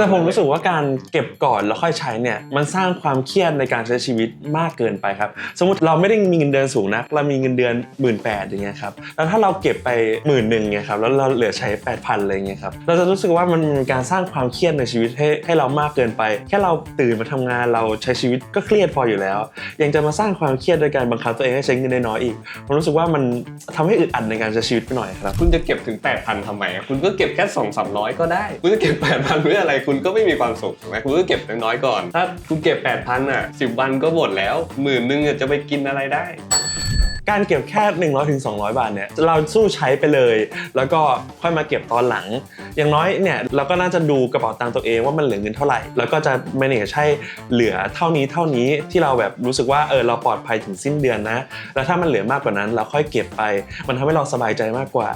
แต่ผมรู้สึกว่าการเก็บก่อนแล้วค่อยใช้เนี่ยมันสร้างความเครียดในการใช้ชีวิตมากเกินไปครับ สมมติเราไม่ได้มีเงินเดือนสูงนัก เรามีเงินเดือนหมื่นแปดอย่างเงี้ยครับแล้วถ้าเราเก็บไปหมื่นหนึ่งเงี้ยครับแล้วเราเหลือใช้แปดพันอะไรเงี้ยครับเราจะรู้สึกว่ามันเป็นการสร้างความเครียดในชีวิตให้ให้เรามากเกินไป แค่เราตื่นมาทำงานเราใช้ชีวิตก็เครียดพออยู่แล้ว ยังจะมาสร้างความเครียดโดยการบังคับตัวเองให้ใช้เงินน้อยอีกผมรู้สึกว่ามันทำให้อึดอัดในการใช้ชีวิตไปหน่อยครับคุณจะเก็บถึง8,000ทำไมคุณก็เก็บแค่2 3 0 0 ก็ได้ คุณจะเก็บ8,000เพื่ออะไรคุณก็ไม่มีความสุขถูกไหมคุณก็เก็บน้อยๆก่อน ถ้าคุณเก็บ 8,000อะ10 วันก็หมดแล้วหมื่นนึงอะจะไปกินอะไรได้การเก็บแค่ 100ถึง200 บาทเนี่ยเราสู้ใช้ไปเลย แล้วก็ค่อยมาเก็บตอนหลัง อย่างน้อยเนี่ยเราก็น่าจะดูกระเป๋าตังค์ตัวเองว่ามันเหลือเงินเท่าไหร่ แล้วก็จะ manage ให้เหลือเท่านี้เท่านี้ที่เราแบบรู้สึกว่าเออเราปลอดภัยถึงสิ้นเดือนนะ แล้วถ้ามันเหลือมากกว่านั้น เราค่อยเก็บไป มันทำให้เราสบายใจมากกว่า